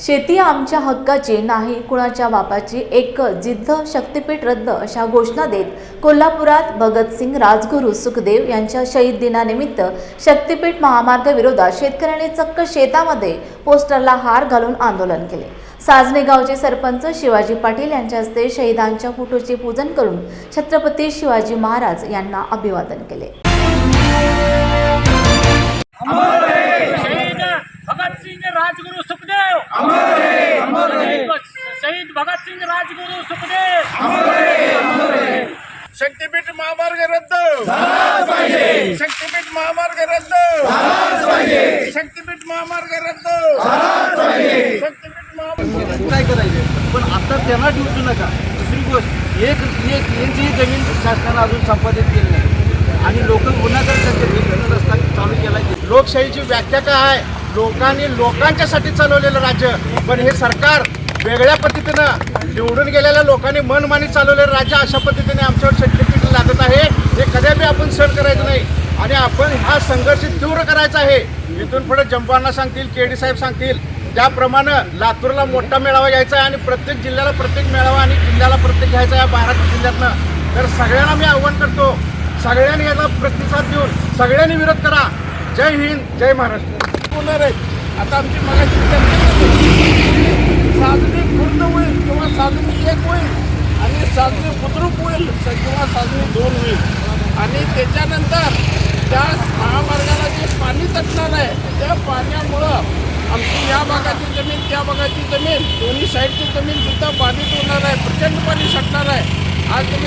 शेती आमच्या हक्काची नाही कुणाच्या बापाची एक जिद्द शक्तीपीठ रद्द अशा घोषणा देत कोल्हापुरात भगतसिंग राजगुरू सुखदेव यांच्या शहीद दिनानिमित्त शक्तीपीठ महामार्गाविरोधात शेतकऱ्यांनी चक्क शेतामध्ये पोस्टरला हार घालून आंदोलन केले. साजने गावचे सरपंच शिवाजी पाटील यांच्या हस्ते शहीदांच्या फोटोचे पूजन करून छत्रपती शिवाजी महाराज यांना अभिवादन केले. शक्तीपीठ महामार्ग रद्द. शक्तीपीठ महामार्ग रद्द. शक्तीपीठ महामार्ग रद्द. शक्तीपीठ महामार्ग काय करायचे पण आता त्यांना ठेवू नका. दुसरी गोष्ट एक एक यांची जमीन शासनानं अजून संपादित केली नाही. आणि लोक गुन्हागार त्यांच्या रस्ता चालू केला लोकशाहीची व्याख्या काय आहे? लोकांनी लोकांच्यासाठी चालवलेलं राज्य. पण हे सरकार वेगळ्या पद्धतीनं निवडून गेलेल्या लोकांनी मनमानी चालवलेलं राज्य अशा पद्धतीने आमच्यावर शक्तीपीठ लागत आहे. हे कदापि आपण सण करायचं नाही. आणि आपण हा संघर्ष तीव्र करायचा आहे. इथून पुढे जंपांना सांगतील के डी साहेब सांगतील. त्याप्रमाणे लातूरला मोठा मेळावा घ्यायचा आहे आणि प्रत्येक जिल्ह्याला प्रत्येक मेळावा आणि जिल्ह्याला प्रत्येक घ्यायचा आहे बारा जिल्ह्यातनं. तर सगळ्यांना मी आव्हान करतो सगळ्यांनी याला प्रतिसाद देऊन सगळ्यांनी विरोध करा. जय हिंद जय महाराष्ट्र. होणार आता आमची मगाशी साधनी पूर्ण होईल किंवा साधनी एक होईल आणि साजरी बुद्रुक होईल किंवा साजरी दोन होईल. आणि त्याच्यानंतर त्या महामार्गाला जे पाणी तटणार आहे त्या पाण्यामुळं आमची या भागाची जमीन त्या भागाची जमीन दोन्ही साईडची जमीन सुद्धा बाधित होणार आहे प्रचंड पाणी सटणार आहे. आज तुम्ही